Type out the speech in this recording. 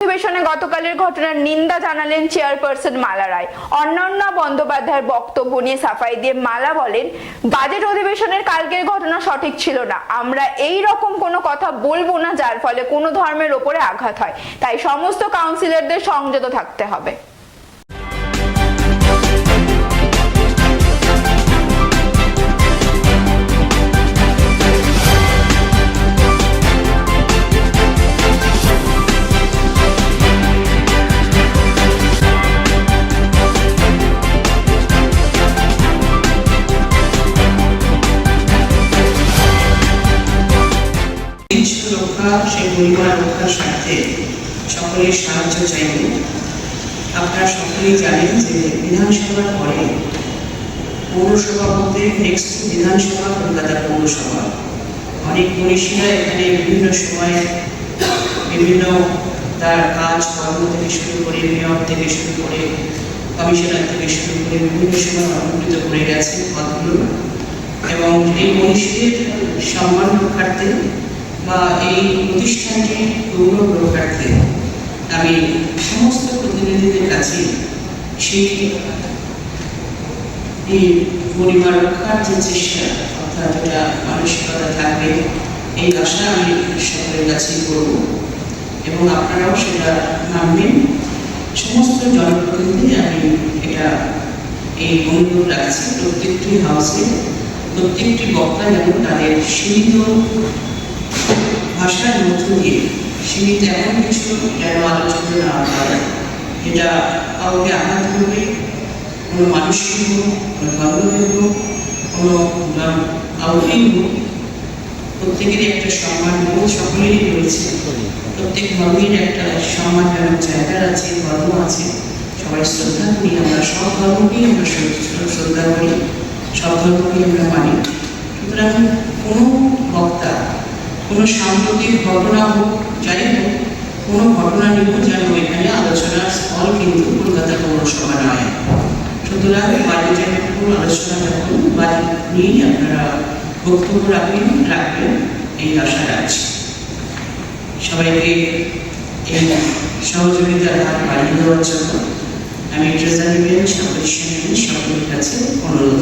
অধিবেশনে গতকালের ঘটনার নিন্দা জানালেন চেয়ারপারসন মালা রায়। অন্যান্য বন্দ্যোপাধ্যায়ের বক্তব্য নিয়ে সাফাই দিয়ে মালা বলেন, বাজেট অধিবেশনের কালকের ঘটনা সঠিক ছিল না। আমরা এই রকম কোনো কথা বলব না, যার ফলে কোনো ধর্মের ওপরে আঘাত হয়। তাই সমস্ত কাউন্সিলরদের সংযত থাকতে হবে। বিশ্ব রক্ষা সেই পরিবার রক্ষার স্বার্থে সকলের সাহায্য চাইব। আপনারা সকলেই জানেন যে বিধানসভার পরে পৌরসভা বলতে নেক্সট বিধানসভা কলকাতা পৌরসভা। অনেক মনীষীরা এখানে বিভিন্ন সময়ে বিভিন্ন তার কাজ, কর্ম থেকে শুরু করে মেয়র থেকে শুরু করে কমিশনার থেকে শুরু করে বিভিন্ন সময় অলঙ্কৃত করে গেছে পদগুলো। এবং এই মনীষীদের সম্মান রক্ষার্থে বা এই প্রতিষ্ঠানটির গৌরব রক্ষার্থে আমি সমস্ত প্রতিনিধিদের কাছে সেই এই পরিবার রক্ষার যে চেষ্টা, অর্থাৎ এটা মানসিকতা থাকবে, এই আশা আমি সকলের কাছেই করব। এবং আপনারাও সেটা মানবেন সমস্ত জনপ্রতিনিধি আমি এটা এই অনুরোধ রাখছি প্রত্যেকটি হাউসে প্রত্যেকটি বক্তা যেন তাদের সীমিত ভাষার মধ্য দিয়ে সীমিত এমন কিছু যেন আলোচনা না হয়। যেটা কাউকে আঘাত করবে, কোনো মানুষকে হোক, কোনো ধর্মকে হোক, কোনো কাউকেই হোক। প্রত্যেকেরই একটা সম্মান বোধ সকলেরই রয়েছে। প্রত্যেক ধর্মের একটা সম্মান সম্মানজনক জায়গা আছে, ধর্ম আছে। সবাই শ্রদ্ধা করি, আমরা সব ধর্মকেই আমরা শ্রদ্ধা করি, সব ধর্মকেই আমরা মানি। সুতরাং কোনো বক্তা কোনো সাম্প্রতিক ঘটনা হোক, যাই হোক, কোনো ঘটনা নিয়েও যেন এখানে আলোচনার স্থল কিন্তু কলকাতা পৌরসভা নয়। সুতরাং বাজেটের উপর আলোচনা যখন বাজেট নিয়েই আপনারা বক্তব্য রাখবেন রাখবেন, এই আশা রাখছি। সবাইকে এই সহযোগিতার হাত বাড়িয়ে দেওয়ার জন্য আমি ট্রেজারি বেঞ্চ অপরিসীম সকলের কাছে অনুরোধ